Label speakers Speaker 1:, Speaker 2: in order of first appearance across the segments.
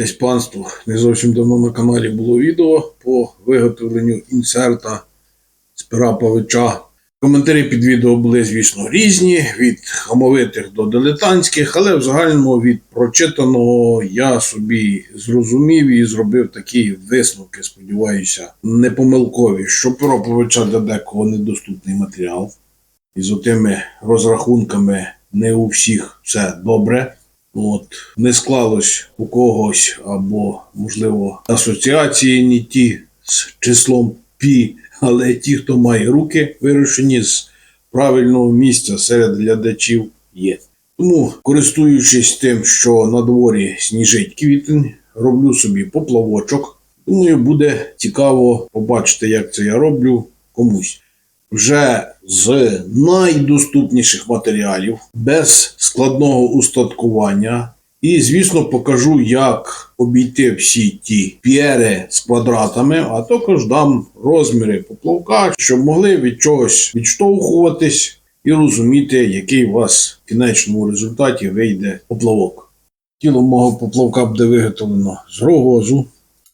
Speaker 1: Десь панство. Не зовсім давно на каналі було відео по виготовленню інсерта з пера павича. Коментарі під відео були, звісно, різні, від хамовитих до дилетантських, але в загальному від прочитаного я собі зрозумів і зробив такі висновки, сподіваюся, не помилкові, що перо павича для декого недоступний матеріал. І з отими розрахунками не у всіх все добре. От, не склалось у когось, або, можливо, асоціації не ті з числом пі, але ті, хто має руки вирушені з правильного місця серед глядачів, є. Тому, користуючись тим, що на дворі сніжить квітень, роблю собі поплавочок. Думаю, буде цікаво побачити, як це я роблю комусь вже з найдоступніших матеріалів, без складного устаткування. І, звісно, покажу, як обійти всі ті п'єри з квадратами, а також дам розміри поплавка, щоб могли від чогось відштовхуватись і розуміти, який у вас в кінечному результаті вийде поплавок. Тіло мого поплавка буде виготовлено з рогозу.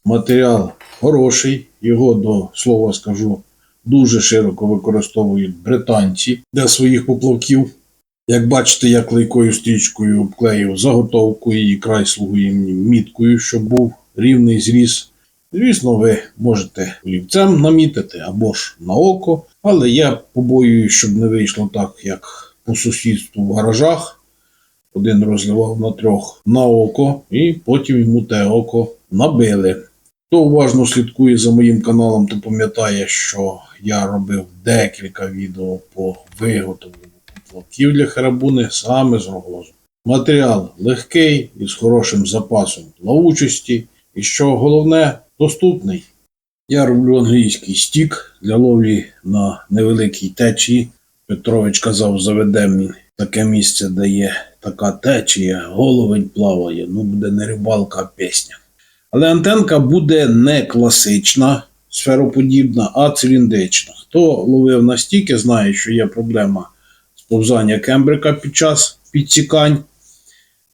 Speaker 1: Матеріал хороший, його до слова скажу дуже широко використовують британці для своїх поплавків. Як бачите, я клейкою стрічкою обклеїв заготовку, її край слугує мені міткою, щоб був рівний зріз. Звісно, ви можете олівцем намітити або ж на око, але я побоююсь, щоб не вийшло так, як по сусідству в гаражах. Один розливав на трьох на око, і потім йому те око набили. Хто уважно слідкує за моїм каналом, то пам'ятає, що я робив декілька відео по виготовленню поплавків для харабуни саме з рогозу. Матеріал легкий і з хорошим запасом плавучості, і що головне, доступний. Я роблю англійський стік для ловлі на невеликій течії. Петрович казав, заведемо таке місце, де є така течія, головень плаває, ну буде не рибалка, а пісня. Але антенка буде не класична, сфероподібна, а циліндрична. Хто ловив на стіки, знає, що є проблема сповзання кембрика під час підсікань.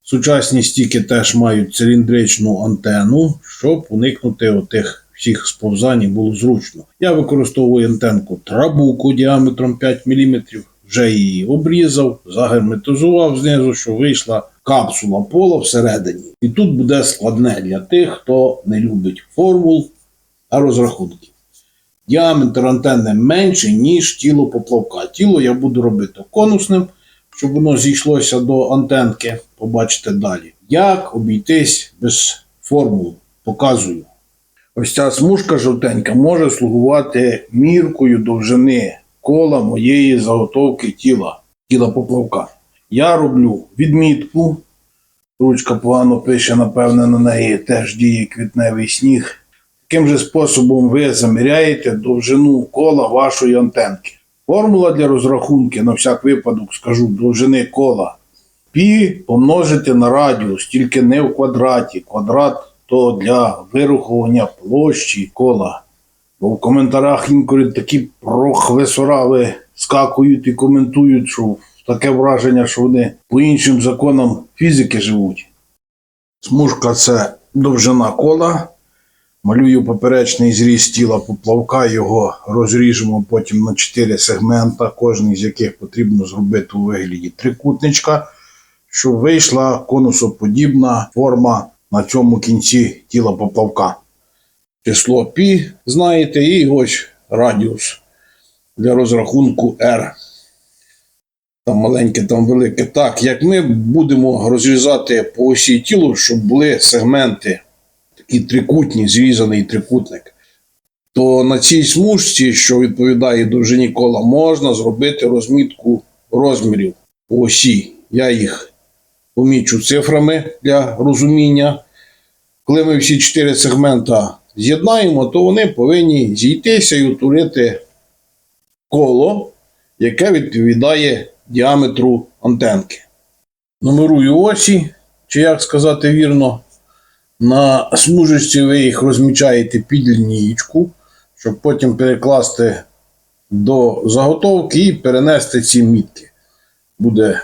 Speaker 1: Сучасні стіки теж мають циліндричну антенну, щоб уникнути отих всіх сповзань було зручно. Я використовую антенку трабуку діаметром 5 мм, вже її обрізав, загерметизував знизу, що вийшла капсула пола всередині. І тут буде складне для тих, хто не любить формул та розрахунків. Діаметр антенни менший, ніж тіло поплавка. Тіло я буду робити конусним, щоб воно зійшлося до антенки. Побачите далі. Як обійтись без формул? Показую. Ось ця смужка жовтенька може слугувати міркою довжини кола моєї заготовки тіла, тіла поплавка. Я роблю відмітку. Ручка погано пише, напевне, на неї теж діє квітневий сніг. Таким же способом ви заміряєте довжину кола вашої антенки. Формула для розрахунки, на всяк випадок, скажу, довжини кола. Пі помножити на радіус, тільки не в квадраті. Квадрат то для вирахування площі кола. Бо в коментарях інколи такі прохвесора скакують і коментують, що таке враження, що вони по іншим законам фізики живуть. Смужка це довжина кола. Малюю поперечний зріз тіла поплавка, його розріжемо потім на 4 сегмента, кожен з яких потрібно зробити у вигляді трикутничка, щоб вийшла конусоподібна форма на цьому кінці тіла поплавка. Число π знаєте, і ось радіус для розрахунку R. Там маленьке, там велике. Так, як ми будемо розрізати по осі тілу, щоб були сегменти такі трикутні, зрізаний трикутник, то на цій смужці, що відповідає довжині кола, можна зробити розмітку розмірів по осі. Я їх помічу цифрами для розуміння. Коли ми всі чотири сегмента з'єднаємо, то вони повинні зійтися і утворити коло, яке відповідає діаметру антенки. Нумерую осі, чи як сказати вірно, на смужечці ви їх розмічаєте під лінієчку, щоб потім перекласти до заготовки і перенести ці мітки. Буде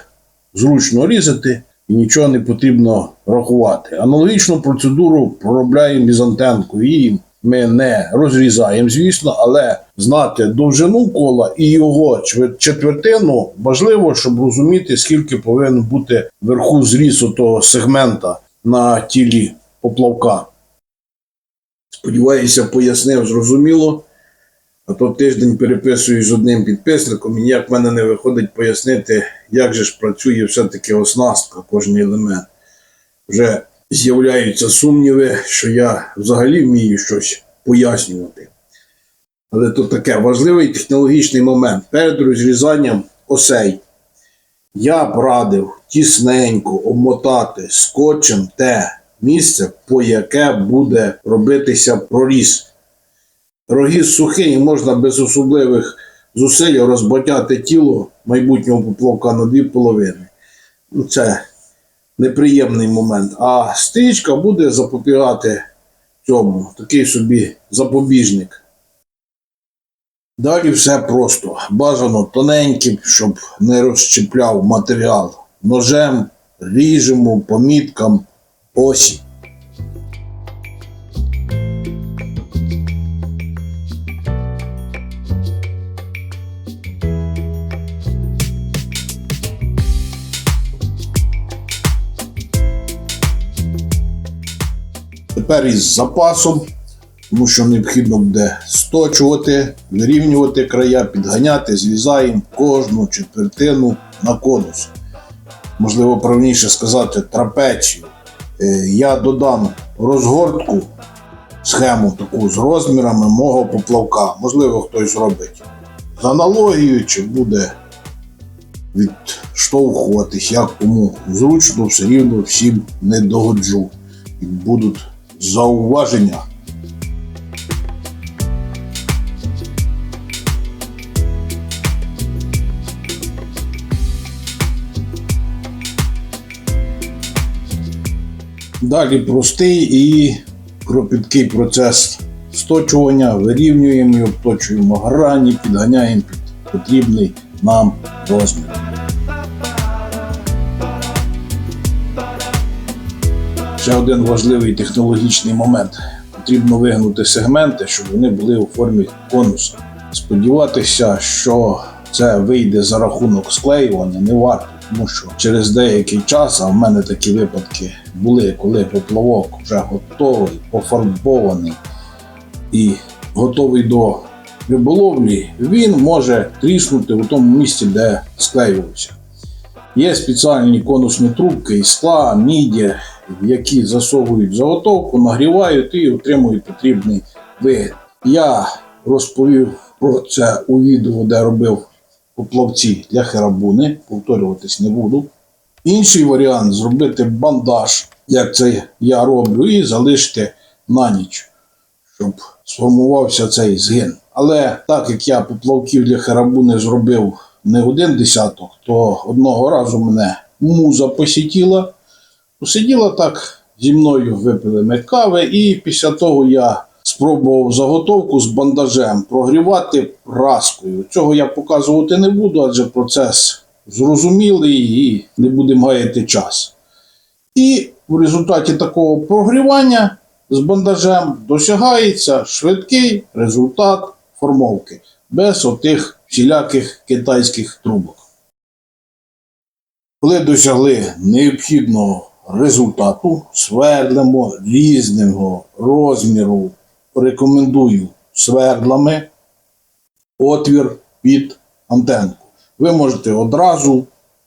Speaker 1: зручно різати. І нічого не потрібно рахувати. Аналогічну процедуру проробляємо із антенкою. Її ми не розрізаємо, звісно, але знати довжину кола і його четвертину важливо, щоб розуміти, скільки повинен бути вверху зрізу того сегмента на тілі поплавка. Сподіваюся, пояснив зрозуміло. А то тиждень переписую з одним підписником, і ніяк в мене не виходить пояснити, як же ж працює все-таки оснастка, кожний елемент. Вже з'являються сумніви, що я взагалі вмію щось пояснювати. Але то таке важливий технологічний момент. Перед розрізанням осей я б радив тісненько обмотати скотчем те місце, по яке буде робитися проріз. Рогіз сухий, можна без особливих зусиль розбатяти тіло майбутнього поплавка на дві половини. Ну, це неприємний момент. А стрічка буде запобігати цьому, такий собі запобіжник. Далі все просто. Бажано тоненьким, щоб не розщепляв матеріал. Ножем ріжемо по міткам осі. Тепер із запасом, тому що необхідно буде сточувати, вирівнювати края, підганяти, зрізаємо кожну четвертину на конус. Можливо, правильніше сказати, трапецію. Е, Я додам розгортку, схему таку з розмірами мого поплавка. Можливо, хтось зробить з аналогією, чи буде відштовхуватись, як кому зручно, все рівно всім не догоджу. І будуть зауваження. Далі простий і кропіткий процес сточування, вирівнюємо і обточуємо грані, підганяємо під потрібний нам розмір. Ще один важливий технологічний момент. Потрібно вигнути сегменти, щоб вони були у формі конуса. Сподіватися, що це вийде за рахунок склеювання, не варто, тому що через деякий час, а в мене такі випадки були, коли поплавок вже готовий, пофарбований і готовий до риболовлі, він може тріснути у тому місці, де склеювався. Є спеціальні конусні трубки із скла, міді, які засовують заготовку, нагрівають і отримують потрібний вигляд. Я розповів про це у відео, де робив поплавці для херабуни. Повторюватись не буду. Інший варіант зробити бандаж, як це я роблю, і залишити на ніч, щоб сформувався цей згин. Але так як я поплавків для херабуни зробив не один десяток, то одного разу мене муза посітіла. Посиділа так зі мною, випили ми кави, і після того я спробував заготовку з бандажем прогрівати праскою. Цього я показувати не буду, адже процес зрозумілий і не будемо гаяти час. І в результаті такого прогрівання з бандажем досягається швидкий результат формовки без отих всіляких китайських трубок. Коли досягли необхідного результату, свердлимо різного розміру, рекомендую свердлами отвір під антенку. Ви можете одразу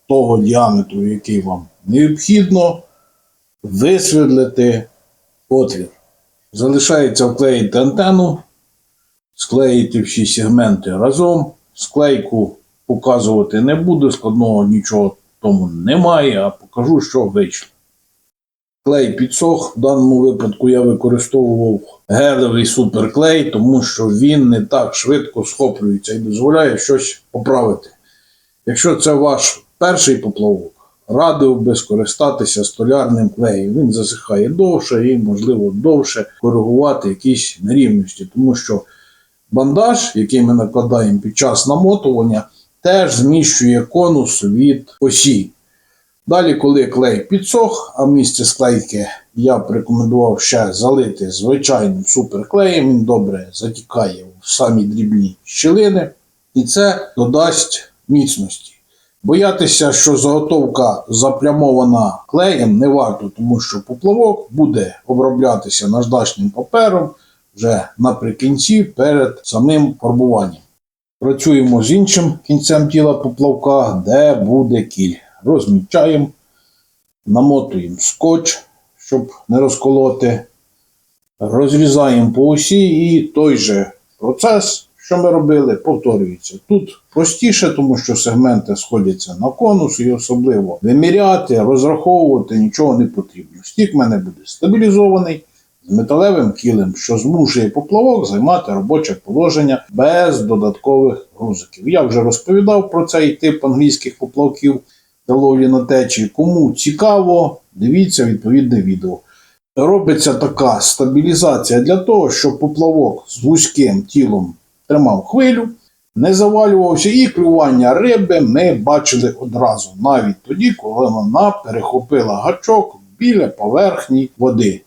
Speaker 1: того діаметру, який вам необхідно, висвердлити отвір. Залишається вклеїти антенну, склеїти всі сегменти разом. Склейку показувати не буду, складного нічого тому немає, а покажу, що вийшло. Клей підсох. В даному випадку я використовував гелевий суперклей, тому що він не так швидко схоплюється і дозволяє щось поправити. Якщо це ваш перший поплавок, радив би скористатися столярним клеєм. Він засихає довше і, можливо, довше коригувати якісь нерівності, тому що бандаж, який ми накладаємо під час намотування, теж зміщує конус від осі. Далі, коли клей підсох, а в місці склейки я б рекомендував ще залити звичайним суперклеєм, він добре затікає в самі дрібні щілини, і це додасть міцності. Боятися, що заготовка заплямована клеєм не варто, тому що поплавок буде оброблятися наждачним папером вже наприкінці перед самим фарбуванням. Працюємо з іншим кінцем тіла поплавка, де буде кіль. Розмічаємо, намотуємо скотч, щоб не розколоти, розрізаємо по осі і той же процес, що ми робили, повторюється. Тут простіше, тому що сегменти сходяться на конус і особливо виміряти, розраховувати нічого не потрібно. Стік в мене буде стабілізований з металевим кілем, що змушує поплавок займати робоче положення без додаткових грузиків. Я вже розповідав про цей тип англійських поплавків та на течії. Кому цікаво, дивіться відповідне відео. Робиться така стабілізація для того, щоб поплавок з вузьким тілом тримав хвилю, не завалювався, і клювання риби ми бачили одразу, навіть тоді, коли вона перехопила гачок біля поверхні води.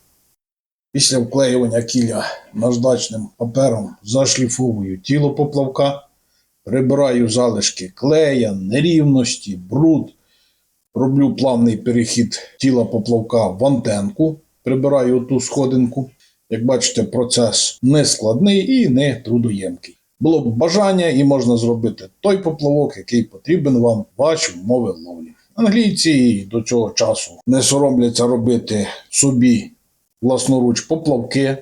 Speaker 1: Після вклеювання кіля наждачним папером зашліфовую тіло поплавка, прибираю залишки клея, нерівності, бруд, роблю плавний перехід тіла поплавка в антенку, прибираю ту сходинку. Як бачите, процес не складний і не трудоємкий. Було б бажання і можна зробити той поплавок, який потрібен вам ваші умови ловлі. Англійці до цього часу не соромляться робити собі власноруч поплавки,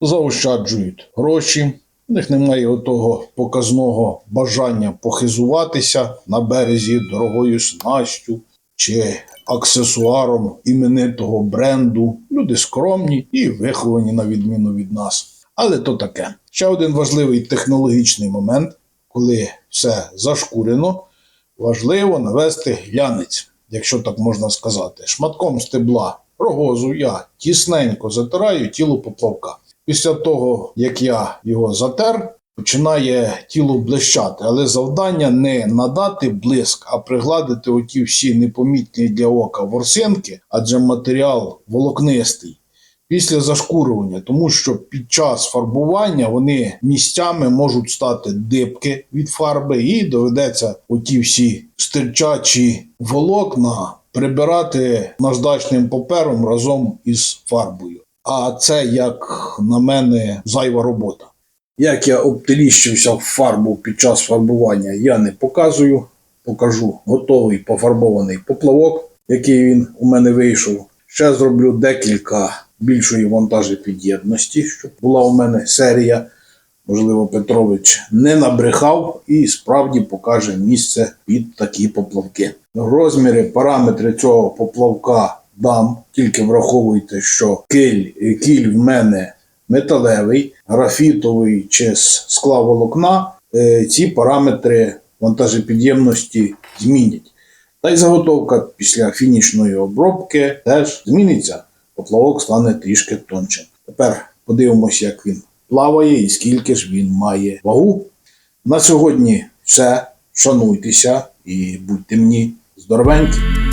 Speaker 1: заощаджують гроші. У них немає того показного бажання похизуватися на березі дорогою снастю чи аксесуаром іменитого бренду. Люди скромні і виховані на відміну від нас. Але то таке. Ще один важливий технологічний момент, коли все зашкурено, важливо навести глянець, якщо так можна сказати. Шматком стебла рогозу я тісненько затираю тіло поплавка. Після того, як я його затер, починає тіло блищати, але завдання не надати блиск, а пригладити оті всі непомітні для ока ворсинки, адже матеріал волокнистий. Після зашкурювання, тому що під час фарбування вони місцями можуть стати дибки від фарби, і доведеться оті всі стирчачі волокна прибирати наждачним папером разом із фарбою. А це, як на мене, зайва робота. Як я обтеліщився в фарбу під час фарбування, я не показую. Покажу готовий пофарбований поплавок, який він у мене вийшов. Ще зроблю декілька більшої вантажопідємності, щоб була у мене серія. Можливо, Петрович не набрехав і справді покаже місце під такі поплавки. Розміри, параметри цього поплавка дам, тільки враховуйте, що киль, кіль в мене металевий, графітовий чи з скла волокна. Е, Ці параметри вантажопідємності змінять. Та й заготовка після фінішної обробки теж зміниться. Поплавок стане трішки тоншим. Тепер подивимося, як він плаває і скільки ж він має вагу. На сьогодні все. Шануйтеся і будьте мені здоровенькі.